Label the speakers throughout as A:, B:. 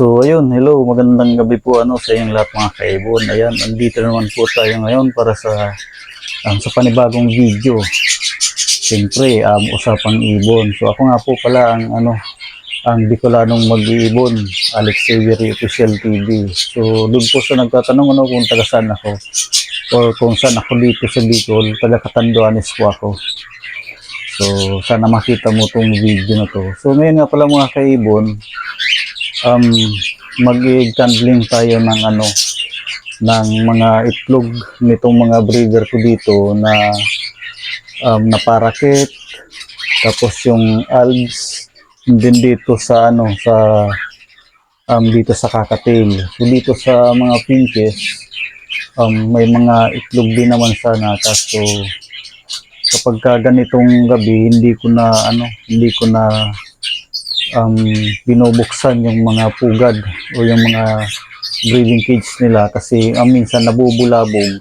A: So ayun, hello, magandang gabi po ano sa inyong lahat mga kaibon. Ayan, andito naman po tayo ngayon para sa um, sa panibagong video. Siyempre, um, usapang ibon. So ako nga po pala ang ano ang Bicolanong mag-iibon, Alex Xavier Official TV. So doon po sa nagtatanong ano kung taga saan ako or kung saan ako dito sa Bicol, taga Catanduanes po ako. So sana makita mo tong video na to. So ngayon nga pala mga kaibon, um, mag-handling tayo ng ano ng mga itlog nitong mga breeder ko dito na um, na parakeet tapos yung algs din dito sa ano sa um, dito sa kakatil so dito sa mga finches um, may mga itlog din naman sana. Kaso kapag ka ganitong gabi hindi ko na ano hindi ko na um, binubuksan yung mga pugad o yung mga breeding cage nila kasi um, minsan nabubulabog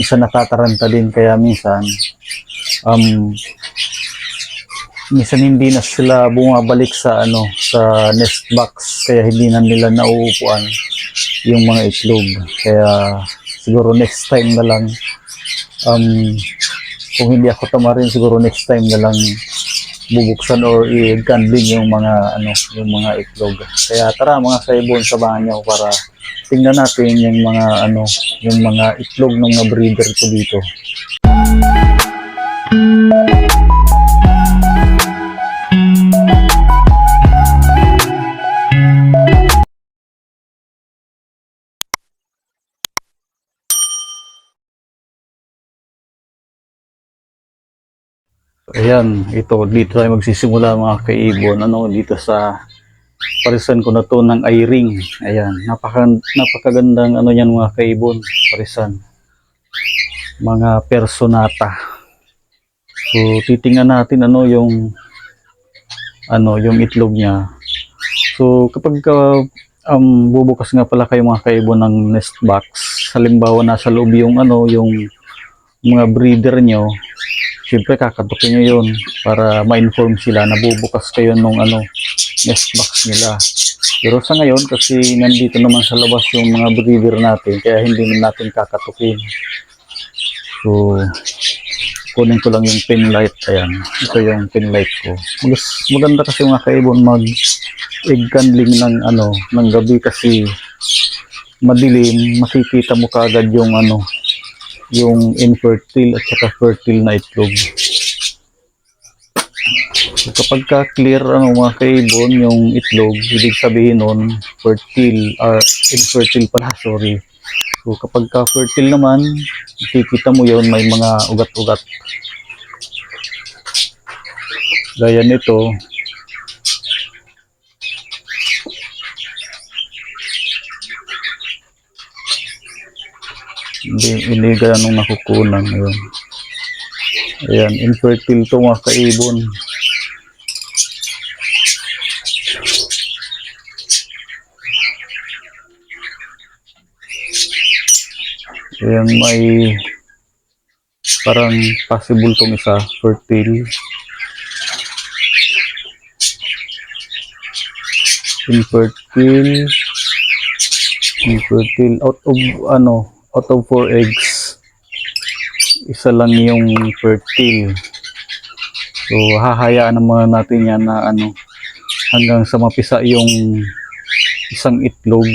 A: minsan natataranta din kaya minsan um, minsan hindi na sila bumabalik sa ano sa nest box kaya hindi na nila nauupuan yung mga itlog. Kaya siguro next time na lang um, kung hindi ako tamarin siguro next time na lang bubuksan or i-gandling yung mga ano yung mga itlog. Kaya tara mga kaibon samahan niyo ako para tingnan natin yung mga ano yung mga itlog ng mga breeder ko dito. Ayan, ito dito tayo magsisimula mga kaibon. Ano dito sa parisan ko na to ng iring. Ayan, napaka napakagandang ano yan mga kaibon, parisan. Mga personata. So titingnan natin ano yung ano yung itlog niya. So kapag ka, um, bubukas nga pala kayo mga kaibon ng nest box, halimbawa nasa loob yung ano yung mga breeder nyo, Siyempre kakatukin nyo yun para ma-inform sila na bubukas kayo nung ano, nest box nila. Pero sa ngayon, kasi nandito naman sa labas yung mga breeder natin, kaya hindi na natin kakatukin. So, kunin ko lang yung pin light. Ayan, ito yung pin light ko. Mas maganda kasi mga kaibon mag egg handling ng ano, ng gabi kasi madilim, makikita mo kagad yung ano, yung infertile at saka fertile na itlog. So, kapag ka clear ano mga kaibon yung itlog, ibig sabihin nun fertile or infertile pala, sorry. So kapag ka fertile naman, makikita mo yon may mga ugat-ugat. Gaya nito, hindi, hindi ganong nakukunan yun. Ayan, infertile to mga kaibon. Ayan, may parang possible tong isa, fertile. Infertile. Infertile. Out of, ano, out of 4 eggs, isa lang yung fertile. So, hahayaan naman natin yan na ano, hanggang sa mapisa yung isang itlog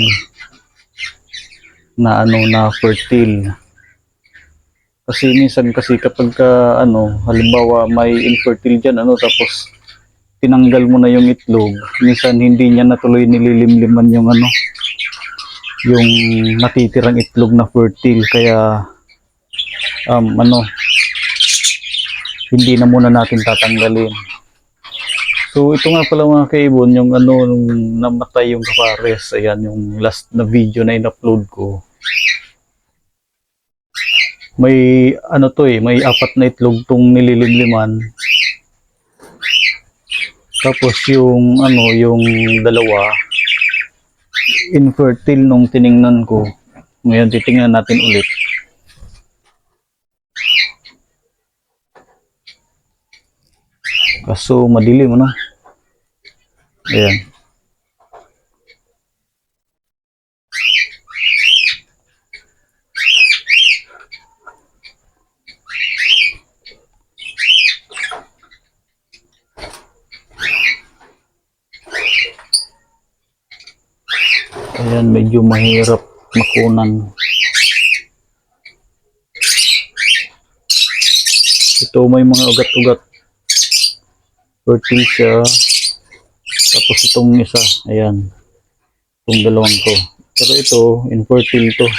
A: na ano na fertile. Kasi minsan kasi kapag ka, ano, halimbawa may infertile dyan, ano, tapos tinanggal mo na yung itlog, minsan hindi niya natuloy nililimliman yung ano, yung natitirang itlog na fertile kaya um, ano hindi na muna natin tatanggalin. So ito nga pala mga kaibon yung ano nung namatay yung kapares ayan yung last na video na in-upload ko. May ano to eh may apat na itlog tong nililimliman. Tapos yung ano yung dalawa infertile nung tiningnan ko. Ngayon titingnan natin ulit. Kaso madilim ano? Ayan. Ayan, medyo mahirap makunan. Ito may mga ugat-ugat. Fertile siya. Tapos itong isa, ayan. Itong dalawang to. Pero ito, infertile to.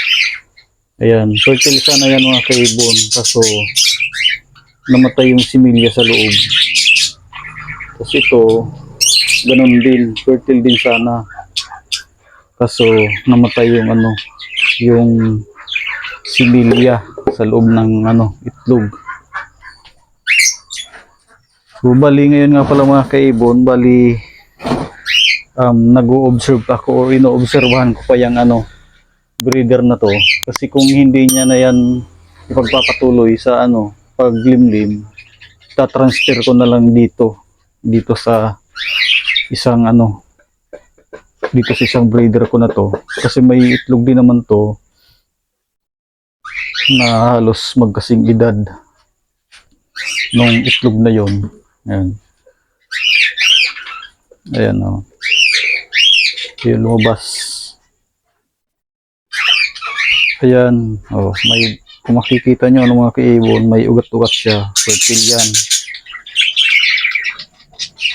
A: Ayan, fertile sana yan mga kaibon. Kaso, namatay yung similya sa loob. Tapos ito, ganun din. Fertile din sana. Kaso, namatay yung ano, yung similya sa loob ng ano, itlog. So, bali ngayon nga pala mga kaibon, bali um, nag-o-observe ako or ino-obserbahan ko pa yung ano, breeder na to. Kasi kung hindi niya na yan ipagpapatuloy sa ano, paglimlim, tatransfer ko na lang dito, dito sa isang ano, dito sa isang breeder ko na to. Kasi may itlog din naman to na halos magkasing edad nung itlog na yon. Ayan. Ayan o. Oh. Yung lumabas. Ayan. Oh, may kung makikita nyo ano mga kaibon, may ugat-ugat siya. Fertile yan.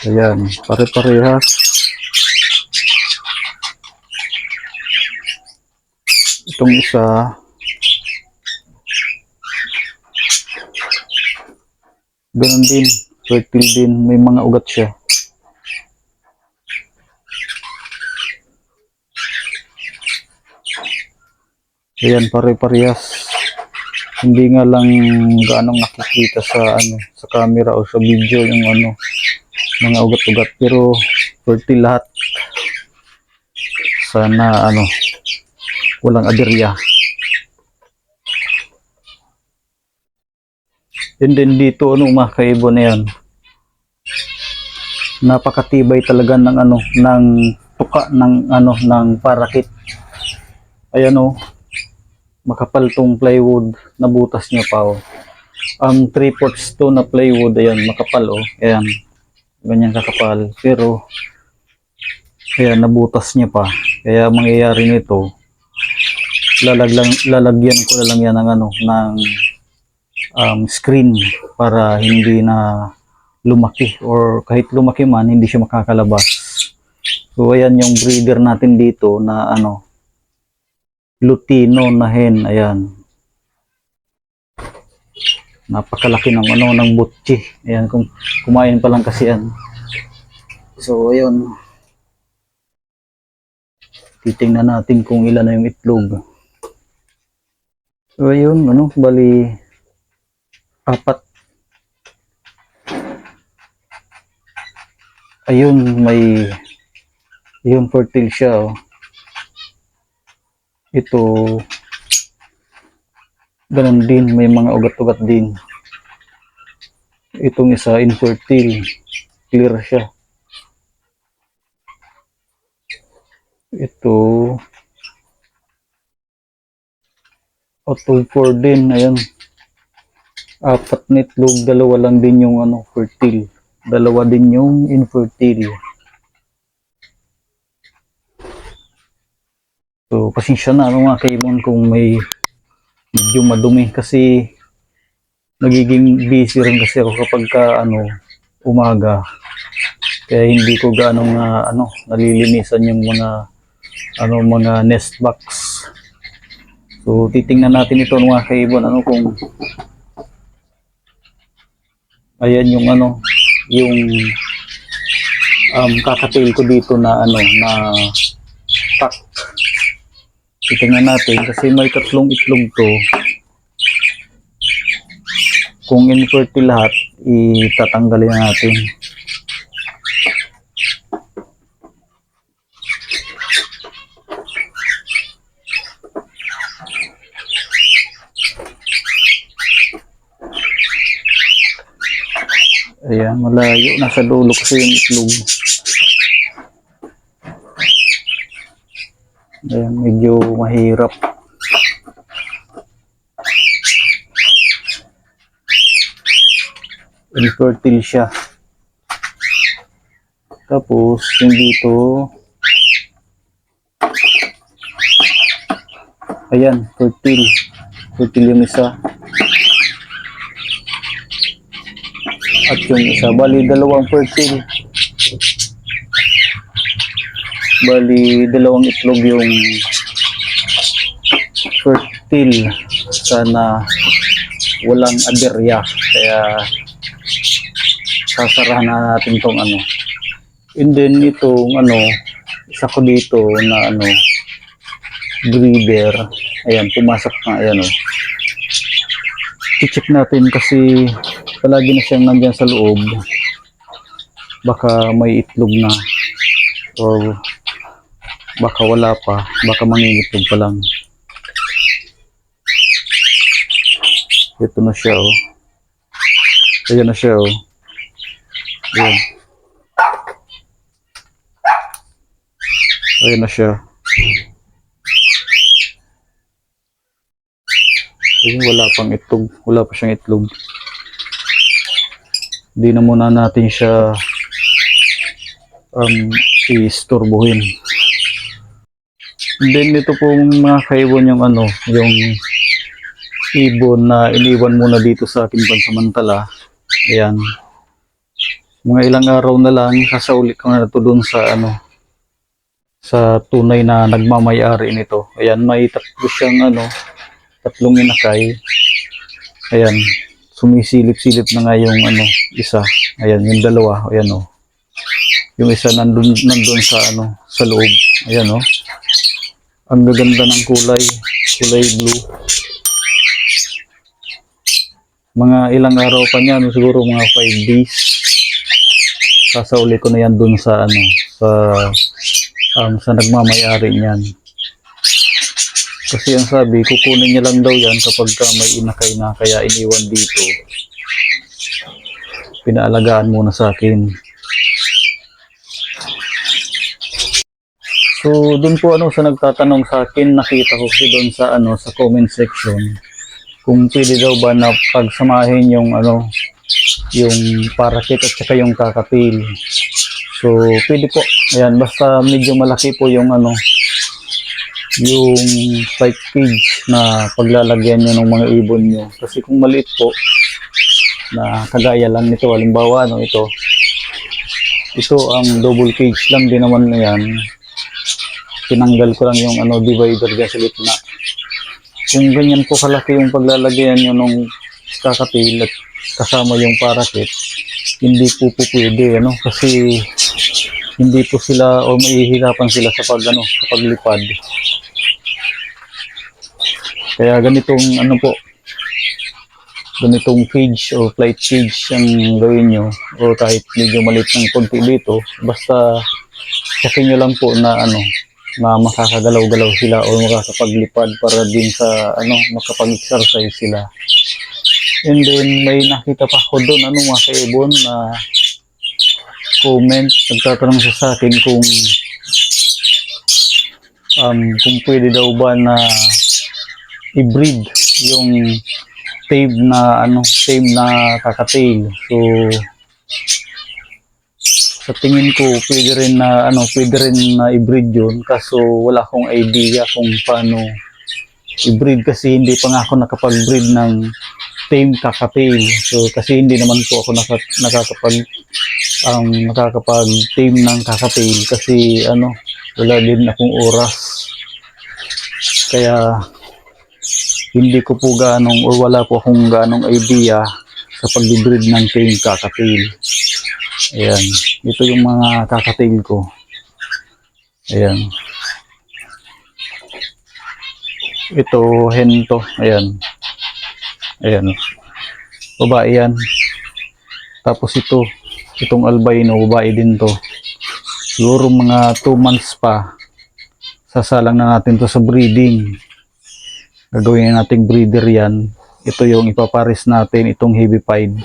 A: Ayan. Pare-parehas. Itong isa, ganun din. Fertile din. May mga ugat siya. Ayan, pare-parehas. Hindi nga lang gaanong nakikita sa ano sa camera o sa video yung ano mga ugat-ugat pero fertile lahat. Sana ano walang aberya. And then dito ano mga kaibon na yan. Napakatibay talaga ng ano ng tuka ng ano ng parakit. Ayan oh makapal tong plywood nabutas niya pa oh. ang 3 fourths to na plywood ayan makapal oh ayan ganyan kakapal pero ayan nabutas niya pa kaya mangyayari nito lalaglang lalagyan ko lang yan ng ano ng um, screen para hindi na lumaki or kahit lumaki man hindi siya makakalabas so ayan yung breeder natin dito na ano Lutino na hen, ayan. Napakalaki ng ano, ng butchi. Ayan, kung kumain pa lang kasi yan. So, ayun. Titingnan natin kung ilan na yung itlog. So, ayun, ano, bali, apat. Ayun, may, ayun, fertile siya, oh. Ito ganun din may mga ugat-ugat din. Itong isa infertile clear siya. Ito auto 4 din ayan apat na itlog dalawa lang din yung ano fertile dalawa din yung infertile So, pasensya na ano, mga kaibon kung may medyo madumi kasi nagiging busy rin kasi ako kapag ka, ano, umaga. Kaya hindi ko gaano nga ano, nalilinisan yung mga ano mga nest box. So titingnan natin ito mga kaibon ano kung ayan yung ano yung um, kakatail ko dito na ano na pack. Titingnan natin kasi may tatlong itlog to. Kung infertile lahat itatanggalin natin ayan malayo nasa dulo kasi yung itlog Ayan, medyo mahirap. Infertile siya. Tapos, yung dito, Ayan, fertile. Fertile yung isa. At yung isa, bali dalawang fertile. Bali dalawang itlog yung fertile. Sana walang aberya. Kaya sasarahan na natin tong ano. And then itong ano, isa ko dito na ano, breeder. Ayan, pumasok na, ayan o. I-check natin kasi palagi na siyang nandyan sa loob. Baka may itlog na. Or baka wala pa. Baka mangingitlog pa lang. Ito na siya oh. Ayan na siya oh. Ayan. Ayan na siya. Ayun, wala pang itlog. Wala pa siyang itlog. Hindi na muna natin siya um, i-storbohin. Then ito pong mga kaibon yung ano, yung ibon na iniwan muna dito sa akin pansamantala. Ayan. Mga ilang araw na lang, sasauli ko na ito dun sa ano, sa tunay na nagmamayari nito. Ayan, may tatlo siyang ano, tatlong inakay. Ayan, sumisilip-silip na nga yung ano, isa. Ayan, yung dalawa, ayan o. Yung isa nandun, nandun sa ano, sa loob. Ayan o. Ang gaganda ng kulay, kulay blue. Mga ilang araw pa niyan, siguro mga 5 days. Sasauli ko na yan dun sa ano, sa um, sa nagmamayari niyan. Kasi ang sabi, kukunin niya lang daw yan kapag ka may inakay na kaya iniwan dito. Pinaalagaan muna sa akin. So, dun po ano sa nagtatanong sa akin, nakita ko kasi doon sa ano sa comment section kung pwede daw ba na pagsamahin yung ano yung parakit at saka yung kakapil. So, pwede po. Ayan, basta medyo malaki po yung ano yung spike cage na paglalagyan nyo ng mga ibon nyo. Kasi kung maliit po, na kagaya lang nito, halimbawa, ano, ito, ito ang double cage lang din naman na yan. Tinanggal ko lang yung ano, divider dyan sa gitna. Kung ganyan po kalaki yung paglalagyan nyo nung kakatil at kasama yung parakit, hindi po po pwede, ano, kasi hindi po sila o mahihirapan sila sa pag ano, sa paglipad. Kaya ganitong ano po, ganitong cage o flight cage ang gawin nyo o kahit medyo maliit ng konti dito, basta checkin nyo lang po na ano, na makakagalaw-galaw sila o makakapaglipad para din sa ano, makapag-exercise sila. And then may nakita pa ako doon, ano mga kaibon na comment, nagtatanong sa akin kung um, kung pwede daw ba na i-breed yung tame na ano, tame na kakatail. So sa tingin ko pwede rin na ano, pwede rin na i-breed yun kaso wala akong idea kung paano i-breed kasi hindi pa nga ako nakapag-breed ng tame kakatail. So kasi hindi naman po ako naka, nakakapag ang nakakapag tame ng kakatail kasi ano wala din akong oras. Kaya hindi ko po ganong or wala po akong ganong idea sa pag-breed ng tame kakatail. Ayan. Ito yung mga kakatail ko. Ayan. Ito, hen to. Ayan. Ayan. Babae yan. Tapos ito, itong albino, babae din to. Siguro mga 2 months pa. Sasalang na natin to sa breeding. Gagawin na nating breeder yan. Ito yung ipaparis natin, itong heavy pied.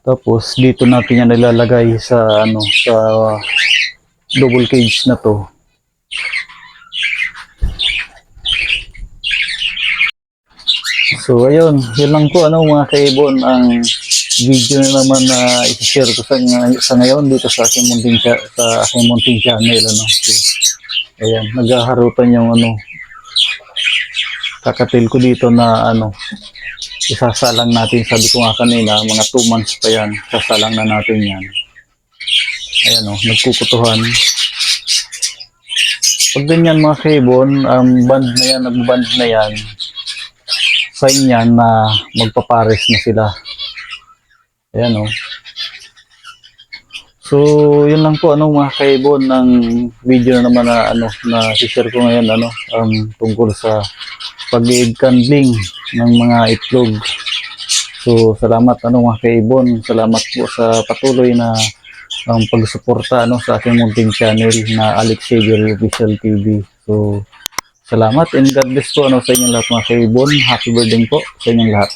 A: Tapos dito natin yan nilalagay sa ano sa double cage na to. So ayun, yun lang po ano mga kaibon ang video na naman na i-share ko sa, sa ngayon dito sa aking munting sa aking munting channel ano. So, Ayan, naghaharutan yung ano. Kakatil ko dito na ano, isasalang natin. Sabi ko nga kanina, mga 2 months pa yan. Sasalang na natin yan. Ayan o, nagkukutuhan. Pag ganyan mga kaibon, ang band na yan, nagband na yan, sign yan na magpapares na sila. Ayan o. So, yun lang po ano mga kaibon ng video na naman na ano na share ko ngayon ano um, tungkol sa pag-egg candling ng mga itlog. So, salamat ano mga kaibon. Salamat po sa patuloy na ang pagsuporta ano sa aking munting channel na Alex Xavier Official TV. So, salamat and God bless po ano sa inyong lahat mga kaibon. Happy birthday po sa inyong lahat.